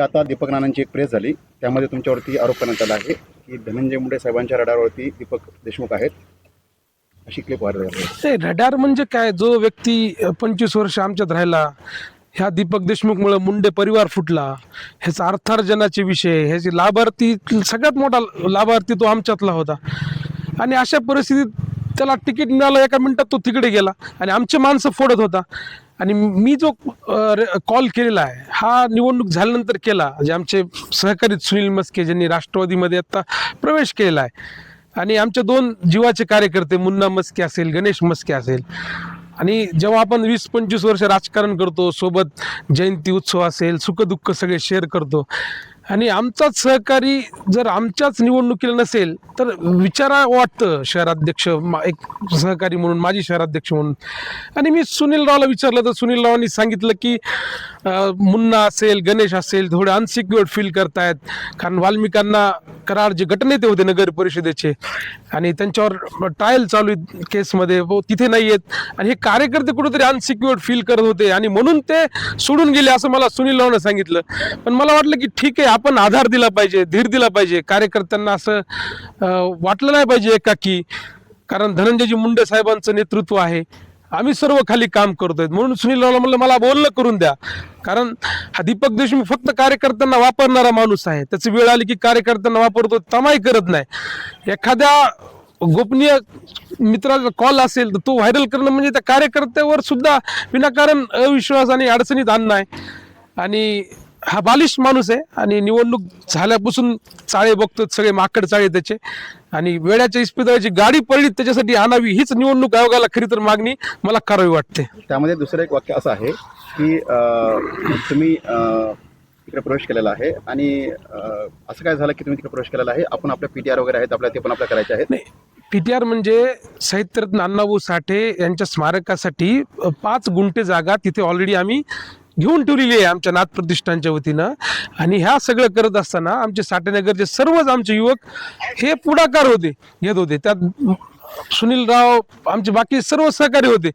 आता दीपक नानांची एक प्रेस झाली. त्यामध्ये तुमच्यावरती आरोप करण्यात आला आहे की धनंजय मुंडे साहेबांच्या रडारवरती दीपक देशमुख आहेत. अशी क्लिप व्हायरल झाली. ते रडार म्हणजे काय? जो व्यक्ती पंचवीस वर्ष आमच्यात राहिला ह्या दीपक देशमुखमुळे मुंडे परिवार फुटला ह्याचा अर्थार्जनाचे विषय ह्याची लाभार्थी सगळ्यात मोठा लाभार्थी तो आमच्यातला होता. आणि अशा परिस्थितीत त्याला तिकीट मिळालं एका मिनिटात तो तिकडे गेला. आणि आमचे माणसं फोडत होता. आणि मी जो कॉल केलेला आहे हा निवडणूक झाल्यानंतर केला. जे आमचे सहकारी सुनील मस्के ज्यांनी राष्ट्रवादीमध्ये आता प्रवेश केलेला आहे. आणि आमचे दोन जीवाचे कार्यकर्ते मुन्ना मस्के असेल गणेश मस्के असेल. आणि जेव्हा आपण वीस पंचवीस वर्ष राजकारण करतो सोबत जयंती उत्सव असेल सुखदुःख सगळे शेअर करतो. आणि आमचाच सहकारी जर आमच्याच निवडणुकीला नसेल तर विचारा वाटतं शहराध्यक्ष मा- एक सहकारी म्हणून माजी शहराध्यक्ष म्हणून. आणि मी सुनील रावला विचारलं तर सुनील रावांनी सांगितलं की मुन्ना असेल गणेश असेल थोडे अनसिक्युअर्ड फील करतायत. कारण वाल्मिकांना करार जे गटनेते होते नगर परिषदेचे आणि त्यांच्यावर ट्रायल चालू आहेत केसमध्ये व तिथे नाही आहेत. आणि हे कार्यकर्ते कुठेतरी अनसिक्युअर्ड फील करत होते आणि म्हणून ते सोडून गेले असं मला सुनील रावनं सांगितलं. पण मला वाटलं की ठीक आहे आपण आधार दिला पाहिजे धीर दिला पाहिजे. कार्यकर्त्यांना असं वाटलं नाही पाहिजे एकाकी. कारण धनंजयजी मुंडे साहेबांचं नेतृत्व आहे. आम्ही सर्व खाली काम करतोय. म्हणून सुनील रावला म्हणलं मला बोलणं करून द्या. कारण हा दीपक देशमुख फक्त कार्यकर्त्यांना वापरणारा माणूस आहे. त्याची वेळ आली की कार्यकर्त्यांना वापरतो तमाही करत नाही. एखाद्या गोपनीय मित्राचा कॉल असेल तर तो व्हायरल करणं म्हणजे त्या कार्यकर्त्यावर सुद्धा विनाकारण अविश्वास आणि अडचणीत आणणं आहे. आणि हा बालिश माणूस आहे आणि निवडणूक झाल्यापासून चाळे बघतो सगळे माकड चाळे त्याचे. आणि वेळाच्या इस्पितळाची गाडी पडली त्याच्यासाठी आणावी हीच निवडणूक आयोगाला खरी तर मागणी मला करावी वाटते. त्यामध्ये दुसरं एक वाक्य असं आहे की तुम्ही तिकडे प्रवेश केलेला आहे आणि असं काय झालं की तुम्ही तिकडे प्रवेश केलेला आहे? आपण आपल्या पी टी आर वगैरे आहेत आपल्याला ते पण आपल्या करायचे आहेत. नाही पी टी आर म्हणजे साहित्यरत्न अण्णाभाऊ साठे यांच्या स्मारकासाठी पाच गुंठे जागा तिथे ऑलरेडी आम्ही घेऊन ठेवलेली आहे आमच्या नाथ प्रतिष्ठानच्या वतीनं. आणि ह्या सगळं करत असताना आमचे साठेनगरचे सर्वच आमचे युवक हे पुढाकार होते. घेत होते. त्यात सुनील राव आमचे बाकी सर्व सहकारी होते.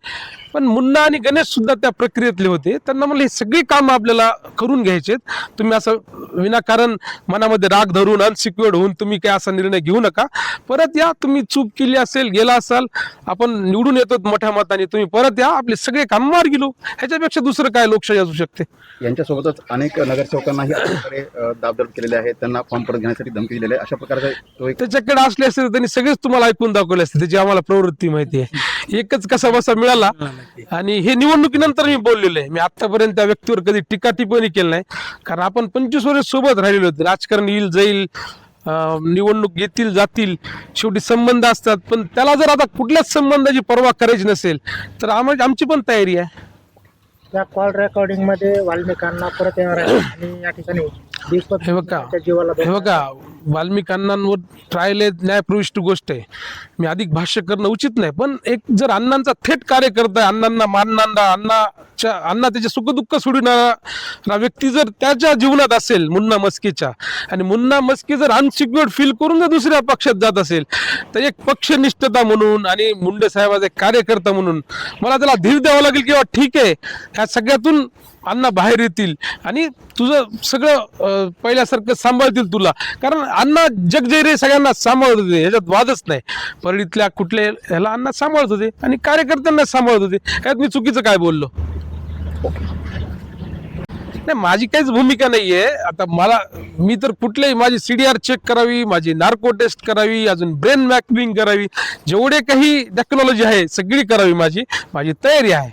पण मुन्ना आणि गणेश सुद्धा त्या प्रक्रियेतले होते. त्यांना म्हणलं हे सगळी कामं आपल्याला करून घ्यायचेत. तुम्ही असं विनाकारण मनामध्ये राग धरून अनसिक्युअर्ड होऊन तुम्ही काय असा निर्णय घेऊ नका. परत या तुम्ही चूक केली असेल गेला असाल आपण निवडून येतो मोठ्या मताने तुम्ही परत या आपले सगळे काम मार गेलो. ह्याच्यापेक्षा दुसरं काय लोकशाही असू शकते? यांच्यासोबतच अनेक नगरसेवकांनाही दाबदब केलेले आहे त्यांना फॉर्म परत घेण्यासाठी धमकी दिलेली आहे. अशा प्रकारचा त्याच्याकडे असले असते त्यांनी सगळेच तुम्हाला ऐकून दाखवले असते. म्हणजे त्याची आम्हाला प्रवृत्ती माहिती आहे. एकच कसा बसा मिळाला. आणि हे निवडणुकीनंतर मी बोललेलो आहे. मी आतापर्यंत त्या व्यक्तीवर कधी टीका टिप्पणी केली नाही. कारण आपण पंचवीस वर्ष सोबत राहिलेलो होते. राजकारण येईल जाईल निवडणूक येतील जातील शेवटी संबंध असतात. पण त्याला जर आता कुठल्याच संबंधाची पर्वा करायची नसेल तर आमची पण तयारी आहे. त्या कॉल रेकॉर्डिंगमध्ये वाल्मिकांना परत येणार आहे. आणि या ठिकाणी हे बघा हे बघा. वाल्मिकांनांवर ट्रायल आहे न्यायप्रविष्ट गोष्ट आहे. मी अधिक भाष्य करणं उचित नाही पण एक जर अण्णांचा थेट कार्यकर्ता आहे अण्णांना मानणारा अण्णाच्या अण्णा त्याचे सुखदुःख सोडणारा व्यक्ती जर त्याच्या जीवनात असेल मुन्ना मस्केच्या आणि मुन्ना मस्के जर अनसिक्युअर्ड फील करून जर दुसऱ्या पक्षात जात असेल तर एक पक्षनिष्ठता म्हणून आणि मुंडे साहेबाचा एक कार्यकर्ता म्हणून मला त्याला धीर द्यावा लागेल किंवा ठीक आहे ह्या सगळ्यातून अण्णा बाहेर येतील आणि तुझं सगळं पहिल्यासारखं सांभाळतील तुला. कारण अण्णा जग सगळ्यांना सांभाळत होते ह्याच्यात वादच नाही. परळीतल्या कुठल्या ह्याला अण्णा सांभाळत होते आणि कार्यकर्त्यांना सांभाळत होते. यात मी चुकीचं काय बोललो? नाही माझी काहीच भूमिका नाही आहे आता मला मी तर कुठल्याही माझी सी डी आर चेक करावी माझी नार्को टेस्ट करावी अजून ब्रेन मॅपिंग करावी जेवढे काही टेक्नॉलॉजी आहे सगळी करावी माझी. माझी तयारी आहे.